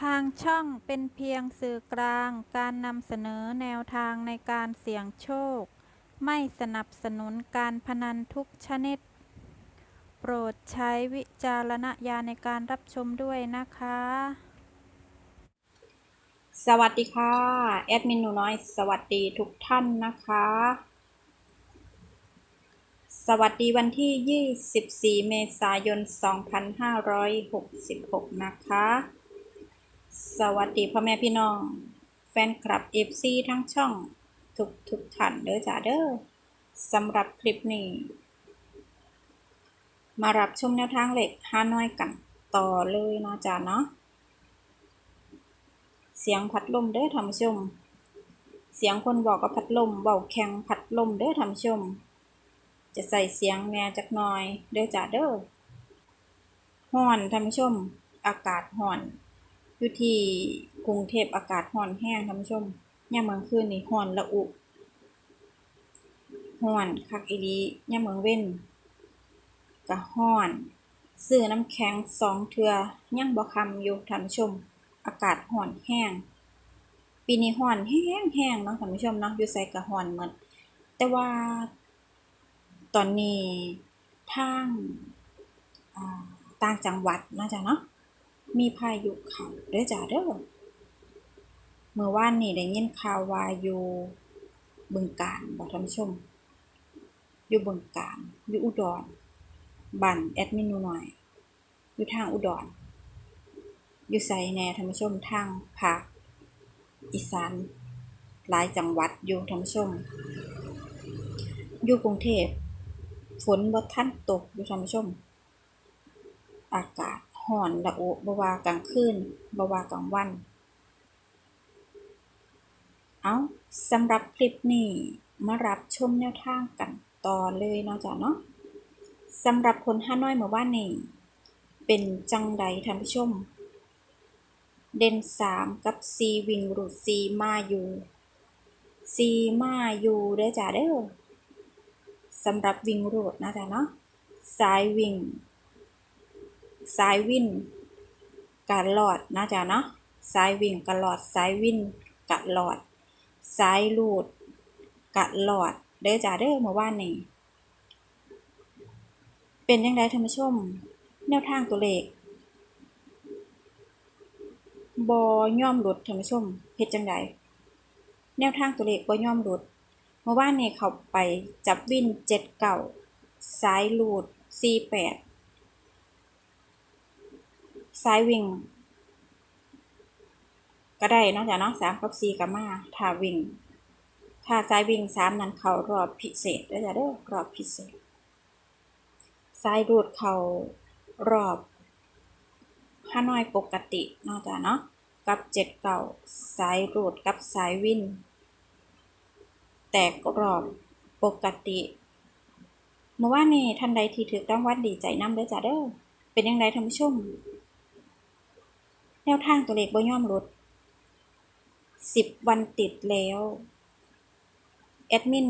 ทางช่องเป็นเพียงสื่อกลางการนำเสนอแนวทางในการเสี่ยงโชค ไม่สนับสนุนการพนันทุกชนิด โปรดใช้วิจารณญาณในการรับชมด้วยนะคะ สวัสดีค่ะ แอดมินหนูน้อย สวัสดีทุกท่านนะคะ สวัสดีวันที่ 24 เมษายน 2566 นะคะ สวัสดีพ่อแม่พี่น้อง แฟนคลับ FC ทั้งช่อง ทุกทุกท่านเด้อจ้าเด้อสำหรับคลิปนี้ มารับชมแนวทางเหล็กฮาน้อยกันต่อเลยนะจ้าเนาะเสียงพัดลมเด้อท่านผู้ชม เสียงคนบอกกับพัดลมเบาแข็งพัดลมเด้อท่านผู้ชม จะใส่เสียงแหน่จักหน่อยเด้อจ้าเด้อฮ้อนท่านผู้ชม อากาศฮ้อน อยู่ที่กรุงเทพอากาศฮ้อนแห้งท่านผู้ชมยามมื้อคืนนี่ฮ้อนละอุฮ้อนคักอีหลียามมื้อเว้นก็ฮ้อนซื้อน้ำแข็งสองเทือยังบ่คำอยู่ท่านผู้ชม อากาศร้อนแห้ง ปีนี้ร้อนแห้งแห้งเนาะท่านผู้ชมเนาะอยู่ไสก็ร้อนหมดแต่ว่า ตอนนี้ทางอ่าต่างจังหวัดนาะจ้ะเนาะ มีพายุเขาเด้อจ้าเด้อเมื่อวานนี้ได้ยินข่าวว่าอยู่บึงกาฬบ่ท่านชม อยู่บึงกาฬอยู่อุดรบ้านแอดมินหนูน้อย อยู่ทางอุดร อยู่ไสแน่ท่านผู้ชมทางภาคอีสานหลายจังหวัดอยู่ท่านผู้ชม อยู่กรุงเทพฝนบ่ทันตกอยู่ท่านผู้ชม อากาศ ร้อนละอุบว่ากลางคืนบว่ากลางวัน เอาสำหรับคลิปนี้มารับชมแนวทางกันต่อเลยเนาะจ้ะเนาะสำหรับคนฮาน้อยเมื่อว่านนี้เป็นจังใดท่านผู้ชม เด่นสามกับซีวิ่งรูดซีมาอยู่ซีมาอยู่เด้อจ้าเด้อสำหรับวิ่งรูดนะจ๊ะเนาะสายวิ่ง สายวิ่งกะหลอดนะจ๊ะเนาะสายวิ่งกระหลอดสายวิ่งกระหลอดสายรูดกระหลอดเด้อจ้าเด้อเมื่อวานนี้เป็นยังไงท่านผู้ชม แนวทางตัวเลขบอย่อมหลุดท่านผู้ชมเฮ็ดจังไดแนวทางตัวเลขบ่ย่อมหลุดเมื่อวานนี้เขาไปจับวินเจ็ดเก่าสายลูดสี่แปด สายวิ่ง ก็ได้นาะจ้ะเนาะสามกับสี่กับมาถ้าวิ่ง ถ้าสายวิ่งสามนั้นเขารอบพิเศษแล้วจะเด้อรอบพิเศษสายรูดเขารอบห้าน้อยปกตินาะจ้ะเนาะกับเจ็ดเก่าสายรูดกับสายวิน แตกรอบปกติเมื่อวานนี้ท่านใดที่ถือรางวัลดีใจน้ำเด้จ้าเด้อเป็นยังไงท่านผู้ชม แนวทางตัวเลขบ่ย่อมลดสิบวันติดแล้ว แอดมิน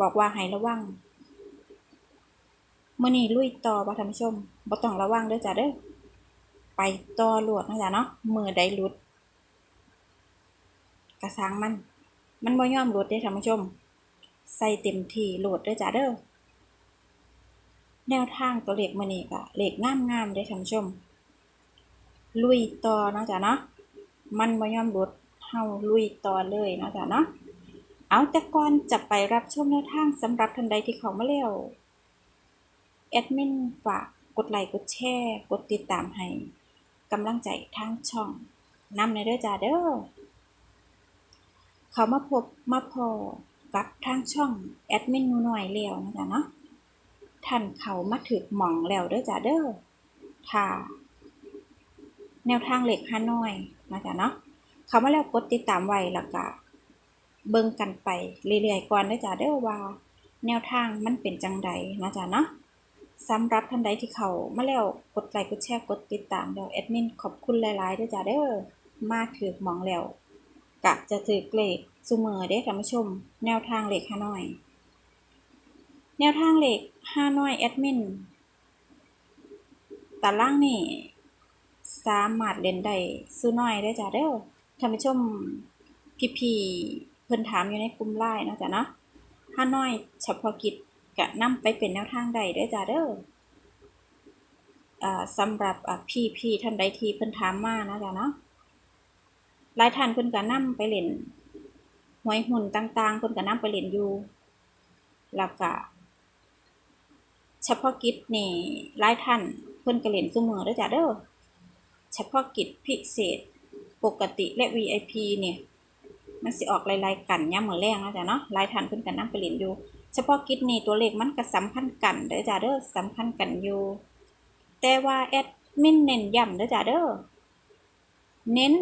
บอกว่าให้ระวังเมื่อนี้ลุยต่อบ่ท่านผู้ชมบ่ต้องระวังเด้อจ้าเด้อไปต่อโหลดนะจ๊ะเนาะมือใดหลุด กระสังมัน มันบ่ยอมหลุดเด้ท่านผู้ชม ใส่เต็มที่โหลดเด้อจ้ะเด้อแนวทางตัวเลขมื้อนี้ก็เลขงามๆเด้ท่านผู้ชม ลุยต่อนะจ้ะเนาะมันบ่ยอมลดเฮาลุยต่อเลยนะจ้ะเนาะเอาแต่ก่อนจะไปรับชมแนวทางสำหรับท่านใดที่เขามาแล้วแอดมินฝากกดไลค์กดแชร์กดติดตามให้กำลังใจทางช่องนำในเด้อจ้าเด้อเขามาพบมาพอกับทางช่องแอดมินหนูหน่อยแล้วนะจ๊ะเนาะท่านเขามาถึกหม่องแล้วเด้อจ้าเด้อถ้า แนวทางเหล็กฮานอยนะจ๊ะเนาะเขามาแล้วกดติดตามไว้แล้วก็เบิ่งกันไปเรื่อยๆก่อนเด้อจ้าเด้อว่า แนวทางมันเป็นจังใดนะจ๊ะเนาะสำหรับท่านใดที่เขามาแล้วกดไลค์กดแชร์กดติดตามแล้วแอดมินขอบคุณหลายๆด้วยจ้าเด้อมาถือมองแล้วกะจะถือเลขซุมือเด้ท่านผู้ชม แนวทางเลขห้าน้อย แนวทางเลขห้าน้อยแอดมินตารางนี่ สามารถเล่นได้สู้น้อยได้จ้ะเด้อท่านผู้ชมพี่ๆเพิ่นถามอยู่ในกลุ่มไลน์เนาะจ้ะเนาะถ้าน้อยเฉพาะกิจก็นำไปเป็นแนวทางใดเด้จ้ะเด้ออ่าสำหรับอ่พี่ท่านใดที่เพิ่นถามมานะจ้ะเนาะหลายท่านเพิ่นก็นำไปเล่นหวยหุ้นต่างๆเพิ่นก็นำไปเล่นอยู่แล้วก็เฉพาะกิจนี่หลายท่านเพิ่นก็เล่นซุมื้อเด้อจ้ะเด้อ เฉพาะกิจพิเศษ ปกติและ VIP เนี่ยมันสิออกลายๆกันยามมื้อแลงนะจ้ะเนาะลายท่านเพิ่นก็นำไปเล่นอยู่ เฉพาะกิจนี่ตัวเลขมันก็สัมพันธ์กันเด้อจ้ะเด้อสัมพันธ์กันอยู่ แต่ว่าแอดมินเน้นย้ำเด้อจ้ะเด้อเน้น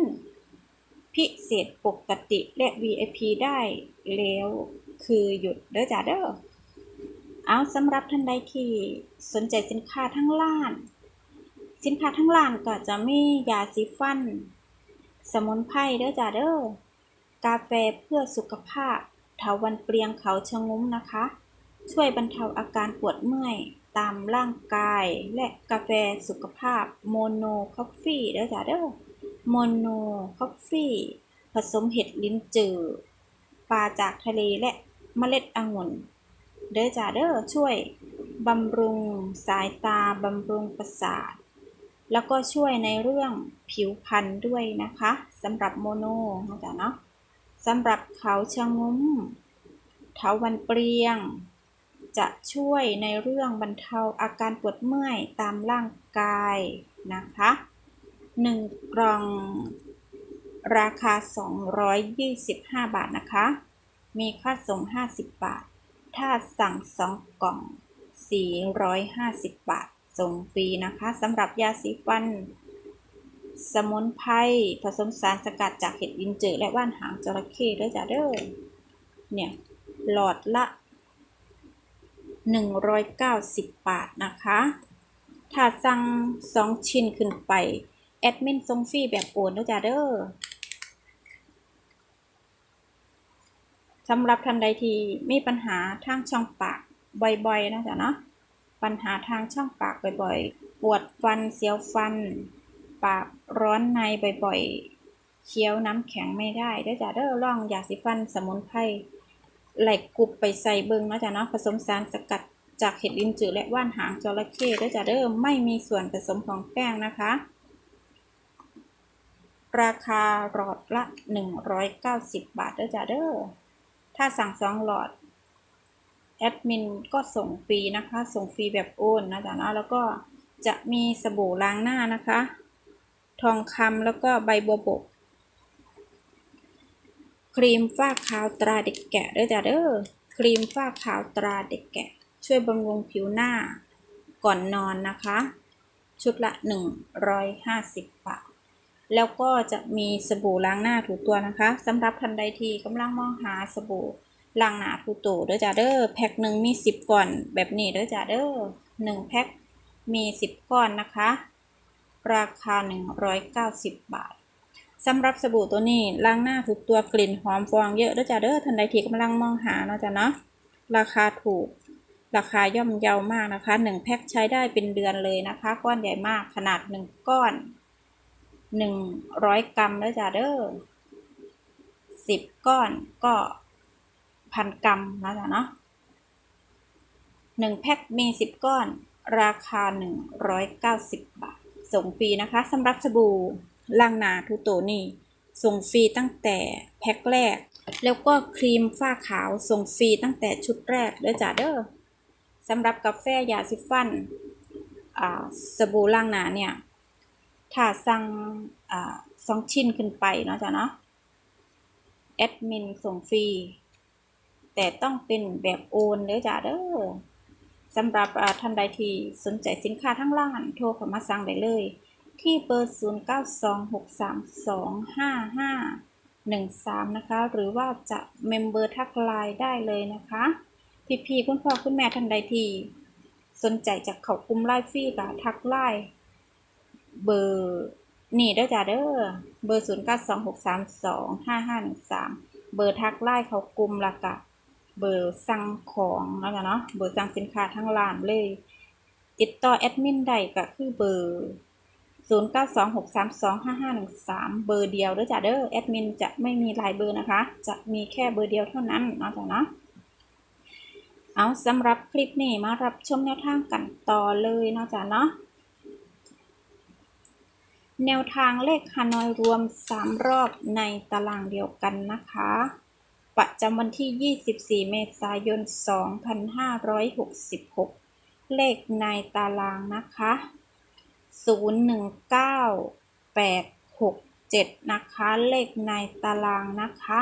พิเศษปกติและ VIP ได้แล้วคือหยุดเด้อจ้ะเด้อเอาสำหรับท่านใดที่สนใจสินค้าทั้งล้าน สินค้าทั้งล้านก็จะมียาสีฟัน สมุนไพรเด้อจ้าเด้อกาแฟเพื่อสุขภาพเถาวันเปลียงเขาชะงุ้มนะคะ ช่วยบรรเทาอาการปวดเมื่อย ตามร่างกาย และกาแฟสุขภาพโมโนคอฟฟี่เด้อจ้าเด้อโมโนคอฟฟี่ผสมเห็ดลิ้นจือปลาจากทะเลและเมล็ดองุ่น เด้อจ้าเด้อช่วยบำรุงสายตาบำรุงประสาท แล้วก็ช่วยในเรื่องผิวพรรณด้วยนะคะสำหรับโมโนนะจ๊ะเนาะสำหรับเขาชะงุ้มเถาวันเปรียง จะช่วยในเรื่องบรรเทาอาการปวดเมื่อยตามร่างกายนะคะ1กล่องราคา 225 บาทนะคะ มีค่าส่ง 50 บาท ถ้าสั่ง 2 กล่อง 450 บาท ส่งฟรีนะคะสำหรับยาสีฟัน สมุนไพรผสมสารสกัดจากเห็ดลินจือและว่านหางจระเข้ด้วยจ้ะเด้อเนี่ยหลอดละ 190 บาทนะคะ ถ้าสั่ง2ชิ้นขึ้นไป แอดมินส่งฟรีแบบโอนด้วยจ้ะเด้อสำหรับท่านใดที่มีปัญหาทางช่องปากบ่อยๆนะจ๊ะเนาะ ปัญหาทางช่องปากบ่อยๆ ปวดฟันเสียวฟัน ปากร้อนในบ่อยๆ เคี้ยวน้ำแข็งไม่ได้เด้อจ้ะเด้อลองยาสีฟันสมุนไพรไหลกรุบไปใส่เบิงนะจ๊ะเนาะผสมสารสกัดจากเห็ดลิ้นจือและว่านหางจระเข้เด้อจ้ะเด้อไม่มีส่วนผสมของแป้งนะคะ ราคาหลอดละ 190 บาทเด้อจ้ะเด้อถ้าสั่งสองหลอด แอดมินก็ส่งฟรีนะคะ ส่งฟรีแบบโอนนะจ๊ะเนาะแล้วก็จะมีสบู่ล้างหน้านะคะ ทองคำแล้วก็ใบบัวบก ครีมฝ้าขาวตราเด็กแกะด้วยจ้ะเด้อครีมฝ้าขาวตราเด็กแกะ ช่วยบำรุงผิวหน้าก่อนนอนนะคะ ชุดละ 150 บาท แล้วก็จะมีสบู่ล้างหน้าถูตัวนะคะสำหรับท่านใดที่กำลังมองหาสบู่ ล้างหน้าถูตัวเด้อจ้าเด้อแพ็คหนึ่งมีสิบก้อนแบบนี้เด้อจ้าเด้อหนึ่งแพ็คมีสิบก้อนนะคะ ราคา 190 บาทสำหรับสบู่ตัวนี้ล้างหน้าถูกตัวกลิ่นหอมฟองเยอะเด้อจ้าเด้อท่านใดที่กำลังมองหาเนาะจ้าเนาะราคาถูก ราคาย่อมเยาวมากนะคะหนึ่งแพ็คใช้ได้เป็นเดือนเลยนะคะ ก้อนใหญ่มากขนาดหนึ่งก้อนหนึ่งร้อยกรัมแล้วจ้ะเด้อสิบก้อนก็ พันกรัมนะจ๊ะเนาะหนึ่งแพ็คมีสิบก้อน ราคาหนึ่งร้อยเก้าสิบบาท ส่งฟรีนะคะสำหรับสบู่ล้างหนาทุตัวนี่ส่งฟรีตั้งแต่แพ็คแรก แล้วก็ครีมฝ้าขาวส่งฟรีตั้งแต่ชุดแรกเด้อจ้ะเด้อสำหรับกาแฟยาสีฟันสบู่ล้างหนาเนี่ย ถ้าสั่งอสองชิ้นขึ้นไปเนาะจ้ะเนาะแอดมินส่งฟรี แต่ต้องเป็นแบบโอนเด้อจ้ะเด้อสำหรับท่านใดที่สนใจสินค้าทั้งร้านโทรเข้ามาสั่งได้เลย ที่เบอร์ 0926325513 นะคะ หรือว่าจะเมมเบอร์ทักไลน์ได้เลยนะคะ พี่ๆคุณพ่อคุณแม่ท่านใดที่สนใจจะเข้ากลุ่มไลน์ฟรีก็ทักไลน์เบอร์นี่เด้อจ้าเด้อเบอร์ศูนย์เก้าสองหกสามสองห้าห้าหนึ่งสามเบอร์ทักไล่เขากลุ่มละกะ เบอร์สั่งของแล้วกันเนาะเบอร์สั่งสินค้าทั้งร้านเลย ติดต่อแอดมินได้ก็คือเบอร์ 0926325513 เบอร์เดียวเด้อจ้ะเด้อแอดมินจะไม่มีหลายเบอร์นะคะ จะมีแค่เบอร์เดียวเท่านั้นนะจ้ะเนาะเอาสำหรับคลิปนี้มารับชมแนวทางกันต่อเลยนะจ้ะเนาะแนวทางเลขฮานอยรวม 3 รอบในตารางเดียวกันนะคะ ประจำวันที่ 24 เมษายน 2566 เลขในตารางนะคะ 019867 นะคะ เลขในตารางนะคะ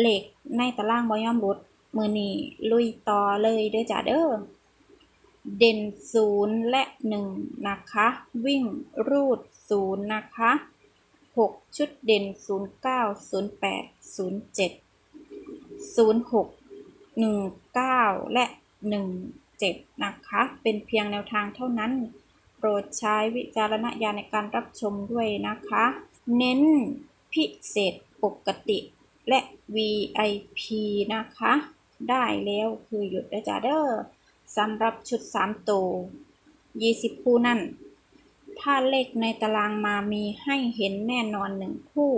เลขในตารางบ่ย่อมรุดมือนี้ลุยต่อเลยเด้อจ้ะเด้อ เด่นศูนย์และหนึ่งนะคะ วิ่งรูดศูนย์นะคะ หกชุดเด่นศูนย์เก้าศูนย์แปดศูนย์เจ็ดศูนย์หกหนึ่งเก้าและหนึ่งเจ็ดนะคะ เป็นเพียงแนวทางเท่านั้น โปรดใช้วิจารณญาณในการรับชมด้วยนะคะ เน้นพิเศษปกติและ VIP นะคะ ได้แล้วคือหยุดได้จ้าเด้อสำหรับชุด 3 ตัว 20 คู่นั่น ถ้าเลขในตารางมามีให้เห็นแน่นอนหนึ่งคู่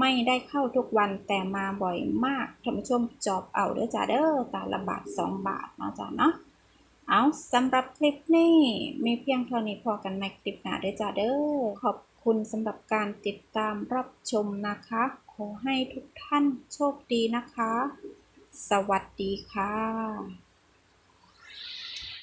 ไม่ได้เข้าทุกวันแต่มาบ่อยมากท่านผู้ชมจอบเอาเด้อจ้าเด้อตาละบาท2บาทเนาะจ้าเนาะเอาสำหรับคลิปนี้มีเพียงเท่านี้พอกันในคลิปหน้าเด้อจ้าเด้อขอบคุณสำหรับการติดตามรับชมนะคะ ขอให้ทุกท่านโชคดีนะคะ สวัสดีค่ะ